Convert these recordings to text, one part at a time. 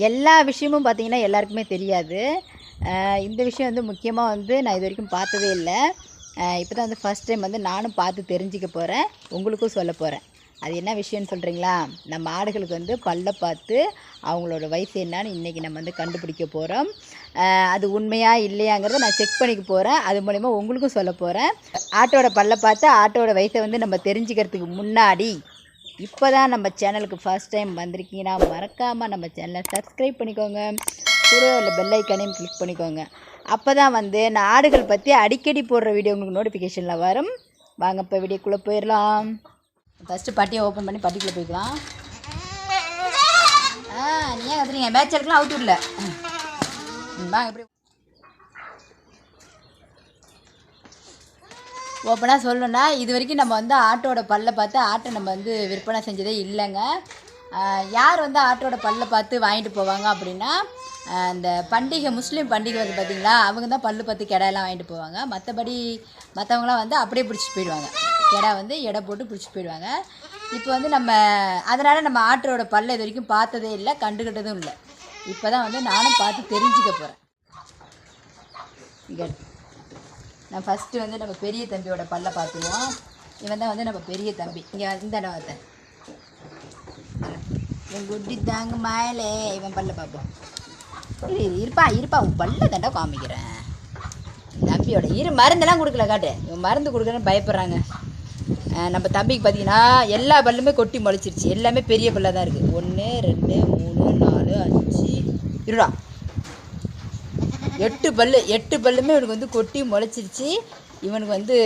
எல்லா விஷயமும் பார்த்தீங்கன்னா எல்லாருக்குமே தெரியாது. இந்த விஷயம் வந்து முக்கியமாக வந்து நான் இது வரைக்கும் பார்த்ததே இல்லை. இப்போ தான் வந்து ஃபஸ்ட் டைம் வந்து நானும் பார்த்து தெரிஞ்சிக்க போகிறேன் உங்களுக்கும் சொல்ல போகிறேன் அது என்ன விஷயம்னு சொல்கிறீங்களா நம்ம ஆடுகளுக்கு வந்து பல்ல பார்த்து அவங்களோட வயசு என்னன்னு இன்றைக்கி நம்ம வந்து கண்டுபிடிக்க போகிறோம் அது உண்மையா இல்லையாங்கிறத நான் செக் பண்ணிக்க போகிறேன் அது மூலிமா உங்களுக்கும் சொல்ல போகிறேன் ஆட்டோட பல்ல பார்த்து ஆட்டோட வயசை வந்து நம்ம தெரிஞ்சுக்கிறதுக்கு முன்னாடி இப்போ தான் நம்ம சேனலுக்கு ஃபர்ஸ்ட் டைம் வந்திருக்கீங்கன்னா மறக்காமல் நம்ம சேனலை சப்ஸ்கிரைப் பண்ணிக்கோங்க. கூட உள்ள பெல் ஐக்கானையும் கிளிக் பண்ணிக்கோங்க. அப்போ தான் வந்து நான் ஆடுகள் பற்றி அடிக்கடி போடுற வீடியோ உங்களுக்கு நோட்டிஃபிகேஷனில் வரும். வாங்க இப்போ வீடியோக்குள்ளே போயிடலாம். ஃபஸ்ட்டு பட்டியை ஓப்பன் பண்ணி பட்டிக்குள்ளே போய்க்கலாம். ஆ நீ ஏன் கத்துறீங்க? எடுக்கலாம் அவுட் விடல வாங்க எப்படி ஓப்பனாக சொல்லணும்னா இது வரைக்கும் நம்ம வந்து ஆட்டோட பல்லை பார்த்து ஆட்டை நம்ம வந்து விற்பனை செஞ்சதே இல்லைங்க. யார் வந்து ஆட்டோட பல்லை பார்த்து வாங்கிட்டு போவாங்க அப்படின்னா அந்த பண்டிகை முஸ்லீம் பண்டிகை வந்து பார்த்திங்களா அவங்க தான் பல்லு பார்த்து கெடாயெல்லாம் வாங்கிட்டு போவாங்க. மற்றபடி மற்றவங்களாம் வந்து அப்படியே பிடிச்சிட்டு போயிடுவாங்க. கெடா வந்து எடை போட்டு பிடிச்சிட்டு போயிடுவாங்க. இப்போ வந்து நம்ம அதனால் நம்ம ஆட்டோட பல்லை இது வரைக்கும் பார்த்ததே இல்லை கண்டுக்கிட்டதும் இல்லை. இப்போ தான் வந்து நானும் பார்த்து தெரிஞ்சுக்க போகிறேன் இங்கே நான் ஃபஸ்ட்டு வந்து நம்ம பெரிய தம்பியோட பல்லை பார்த்துருவோம். இவன் தான் வந்து நம்ம பெரிய தம்பி. இங்கே இந்த இடத்த என் குட்டி தாங்க மேலே இவன் பல்ல பார்ப்போம். இரு இரு, இருப்பா இருப்பா. உன் பல்ல தாண்டா காமிக்கிறேன். தம்பியோட இரு மருந்தெல்லாம் கொடுக்கல காட்டு. இவன் மருந்து கொடுக்குறேன்னு பயப்படுறாங்க. நம்ம தம்பிக்கு பார்த்தீங்கன்னா எல்லா பல்லுமே கொட்டி முளைச்சிருச்சு. எல்லாமே பெரிய பல்லாக தான் இருக்குது ஒன்று ரெண்டு மூணு நாலு அஞ்சு. இருடா. எட்டு பல்லு எட்டு பல்லுமே இவனுக்கு வந்து கொட்டி முளைச்சிருச்சு. இவனுக்கு வந்து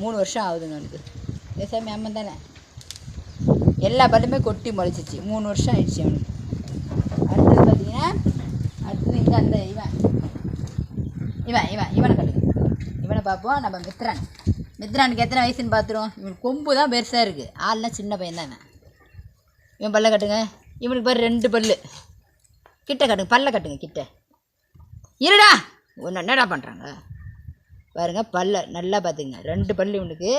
மூணு வருஷம் ஆகுதுங்க அவனுக்கு. பேசாம அம்மன் தானே? எல்லா பல்லுமே கொட்டி முளைச்சிருச்சு. மூணு வருஷம் ஆயிடுச்சு அவனுக்கு. அடுத்தது பார்த்தீங்கன்னா அடுத்தது இங்கே அந்த இவன். இவன் இவன் இவனை கட்டுங்க இவனை பார்ப்போம். நம்ம மித்ரன். மித்ரானுக்கு எத்தனை வயசுன்னு பார்த்துருவோம். இவன் கொம்பு தான் பெருசாக இருக்குது ஆள்லாம் சின்ன பையன் தான். இவன் இவன் பல்ல கட்டுங்க. இவனுக்கு பாரு ரெண்டு பல்லு. கிட்ட கட்டுங்க. பல்ல கட்டுங்க கிட்ட. இருடா. ஒன்று என்னடா பண்ணுறாங்க பாருங்க பல்ல. நல்லா பார்த்துங்க ரெண்டு பல்லு இவனுக்கு.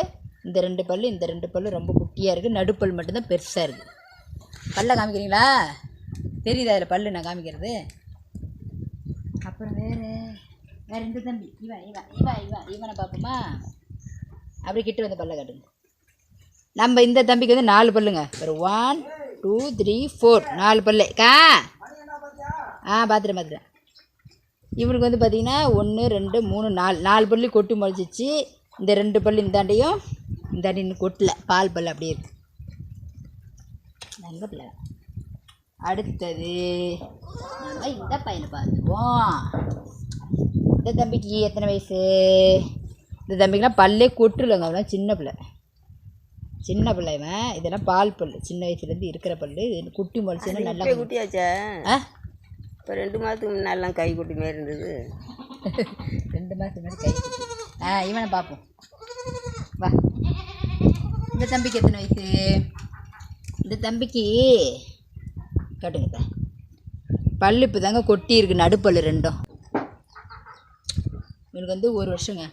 இந்த ரெண்டு பல்லு இந்த ரெண்டு பல்லு ரொம்ப குட்டியாக இருக்குது நடுப்பல் மட்டும்தான் பெருசாக இருக்குது பல்ல காமிக்கிறீங்களா? தெரியுதா அதில் பல்லு நான் காமிக்கிறது? அப்புறம் வேறு. வேறு இந்த தம்பி. இவன் இவன் இவன் இவன். இவனை பார்ப்போமா? அப்படி கிட்ட வந்து பல்ல காட்டுங்க. நம்ம இந்த தம்பிக்கு வந்து நாலு பல்லுங்க. ஒரு ஒன் டூ த்ரீ ஃபோர் நாலு பல்லு. கா? ஆ பார்த்துட்டேன் பார்த்துட்டேன் இவனுக்கு வந்து பார்த்தீங்கன்னா ஒன்று ரெண்டு மூணு நாலு நாலு பல்லு கொட்டி முளைச்சிச்சு இந்த ரெண்டு பல்லு இந்தாண்டையும் இந்தாண்டி இன்னும் கொட்டல. பால் பல்லு அப்படியே இருக்கு. நல்ல பிள்ளை அடுத்தது நம்ம இந்த பையனை பார்த்துக்குவோம். இந்த தம்பிக்கு எத்தனை வயசு? இந்த தம்பிக்குலாம் பல்லே கொட்டுலங்க அவன் சின்ன பிள்ளை. சின்ன பிள்ளை இவன். இதெல்லாம் பால் பல்லு. சின்ன வயசுலேருந்து இருக்கிற பல்லு. இது குட்டி முளைச்சுன்னா நல்லா குட்டியாச்சா? ஆ? இப்போ ரெண்டு மாதத்துக்கு முன்னாடிலாம் கை குட்டி மாரி இருந்தது. ரெண்டு மாதத்துக்கு முன்னாடி கை குட்டி. ஆ இவனை பார்ப்போம். வா. இந்த தம்பிக்கு எத்தனை வயசு? இந்த தம்பிக்கு கேட்டுங்க அத்தை. பல்லு இப்போ தாங்க கொட்டி இருக்கு நடுப்பல் ரெண்டும். இவனுக்கு வந்து ஒரு வருஷங்க.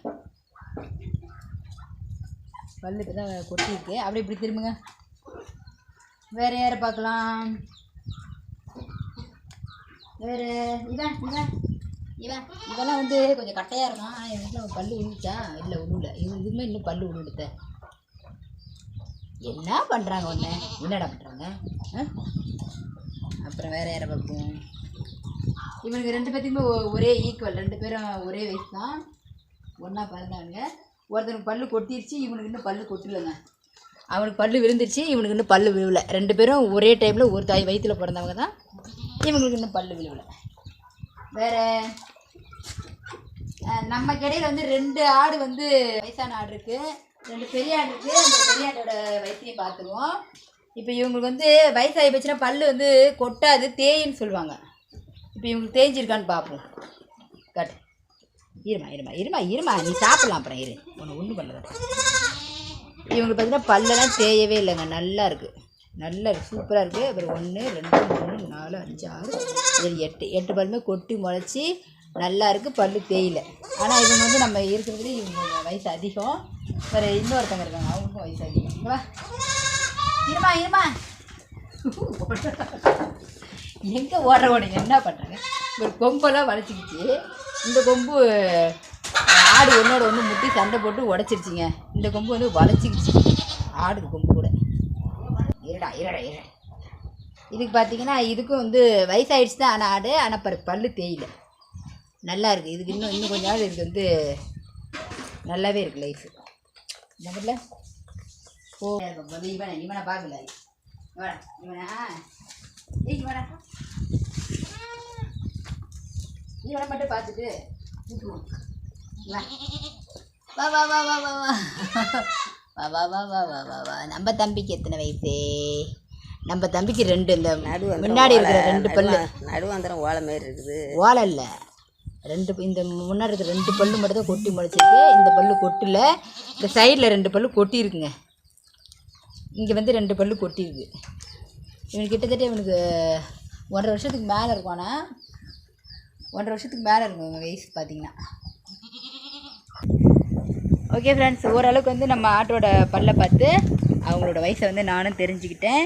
பல்லு இப்போ தான் கொட்டி இருக்கு. அப்படியே இப்படி திரும்புங்க. வேறு யாரை பார்க்கலாம்? வேறு இவன் இவன் இவன். இவெல்லாம் வந்து கொஞ்சம் கட்டையாக இருக்கும் ஆனால் என் வீட்டில் பல்லு விழுந்துச்சா இல்லை விழுல இது இதுமே இன்னும் பல்லு விழுந்துட்ட என்ன பண்ணுறாங்க ஒன்று என்னடா பண்ணுறாங்க அப்புறம் வேறு யாரை பார்ப்போம்? இவனுக்கு ரெண்டு பேர்த்துக்குமே ஒரே ஈக்குவல் ரெண்டு பேரும் ஒரே வயசு தான். ஒன்றா பிறந்தாங்க ஒருத்தனுக்கு பல்லு கொட்டிருச்சு இவனுக்கு இன்னும் பல்லு கொட்டலைங்க. அவனுக்கு பல்லு விழுந்துருச்சு இவனுக்கு இன்னும் பல்லு விழுவலை. ரெண்டு பேரும் ஒரே டைமில் ஒரு தாய் வயிற்றில் பிறந்தவங்க தான். இவங்களுக்கு இன்னும் பல்லு விழுவலை. வேறு நம்ம கடையில் வந்து ரெண்டு ஆடு வந்து வயசான ஆடு இருக்குது ரெண்டு பெரிய ஆடு இருக்குது அந்த பெரிய ஆட்டோட வயசையும் பார்த்துக்குவோம் இப்போ இவங்களுக்கு வந்து வயசாகி போச்சுன்னா பல் வந்து கொட்டாது தேயின்னு சொல்லுவாங்க. இப்போ இவங்களுக்கு தேய்ஞ்சிருக்கான்னு பார்ப்போம். கட். இருமா இருமா இருமா இருமா. நீ சாப்பிட்லாம் அப்புறம் இரு. ஒன்று ஒன்றும் பண்ணல. இவங்களுக்கு பார்த்தீங்கன்னா பல்லெல்லாம் தேயவே இல்லைங்க. நல்லா இருக்குது நல்லா சூப்பராக இருக்குது அப்புறம் ஒன்று ரெண்டு மூணு நாலு அஞ்சு ஆறு ஏழு எட்டு. எட்டு பல்லுமே கொட்டி முளைச்சி நல்லா இருக்குது பல்லு தேயில. ஆனால் இவங்க வந்து நம்ம இருக்கிறது இவங்க வயசு அதிகம். வேறு இன்னொருத்தங்க இருக்காங்க. அவங்களுக்கும் வயசு அதிகம். இருமா இருமா. எங்கே ஓடுற ஓடுங்க? என்ன பண்ணுறாங்க ஒரு கொம்பெல்லாம் வளைச்சிக்கிச்சு இந்த கொம்பு ஆடு ஒன்றோட ஒன்று முட்டி சண்டை போட்டு உடச்சிருச்சிங்க. இந்த கொம்பு வந்து வளைச்சிக்கிச்சு ஆடு கொம்பு கூட. இருடா இருடா இருடா. இதுக்கு பார்த்தீங்கன்னா இதுக்கும் வந்து வயசாயிடுச்சு தான் ஆனால் ஆடு ஆனால் பரு பல்லு தேயில. நல்லா இருக்குது இதுக்கு இன்னும் இன்னும் கொஞ்ச நாள் இதுக்கு வந்து நல்லாவே இருக்குது லைஃப் பண்ணல? ஓ இவனை இவனை பார்க்கல. இவனா இவனா இவனா. இவனை மட்டும் பார்த்துட்டு வா வா வா வா வா வா. வா வா வா வா வா வா வா. நம்ம தம்பிக்கு எத்தனை வயசு? நம்ம தம்பிக்கு ரெண்டு. இந்த முன்னாடி இருக்கிற ரெண்டு பல்லு. நடுவந்திரம் ஓலை மாரி இருக்குது. ஓலை இல்லை. ரெண்டு இந்த முன்னாடி இருக்கிற ரெண்டு பல்லு மட்டும் தான் கொட்டி முளைச்சிருக்கு. இந்த பல்லு கொட்டல. இந்த சைடில் ரெண்டு பல்லு கொட்டி இருக்குங்க இங்கே வந்து ரெண்டு பல்லு கொட்டியிருக்கு. இவனுக்கு கிட்டத்தட்ட இவனுக்கு ஒன்றரை வருஷத்துக்கு மேலே இருக்கும்னா ஒன்றரை வருஷத்துக்கு மேலே இருக்கும் இவன் வயசு பார்த்தீங்கன்னா ஓகே ஃப்ரெண்ட்ஸ் ஓரளவுக்கு வந்து நம்ம ஆட்டோட பல்ல பார்த்து அவங்களோட வயசை வந்து நானும் தெரிஞ்சுக்கிட்டேன்.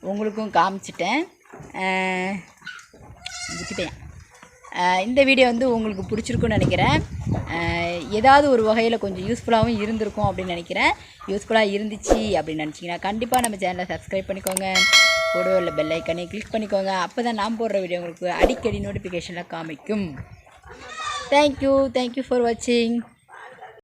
உங்களுக்கும் காமிச்சிட்டேன். அஹ் விட்டுட்டேன் இந்த வீடியோ வந்து உங்களுக்கு பிடிச்சிருக்குன்னு நினைக்கிறேன். ஏதாவது ஒரு வகையில் கொஞ்சம் யூஸ்ஃபுல்லாகவும் இருந்திருக்கும் அப்படின்னு நினைக்கிறேன். யூஸ்ஃபுல்லாக இருந்துச்சு அப்படின்னு நினச்சிங்கன்னா கண்டிப்பாக நம்ம சேனலை சப்ஸ்கிரைப் பண்ணிக்கோங்க. கூட உள்ள பெல் ஐக்கனை கிளிக் பண்ணிக்கோங்க. அப்போ தான் நான் போடுற வீடியோ உங்களுக்கு அடிக்கடி நோட்டிஃபிகேஷனில் காமிக்கும். தேங்க்யூ தேங்க்யூ ஃபார் வாட்சிங்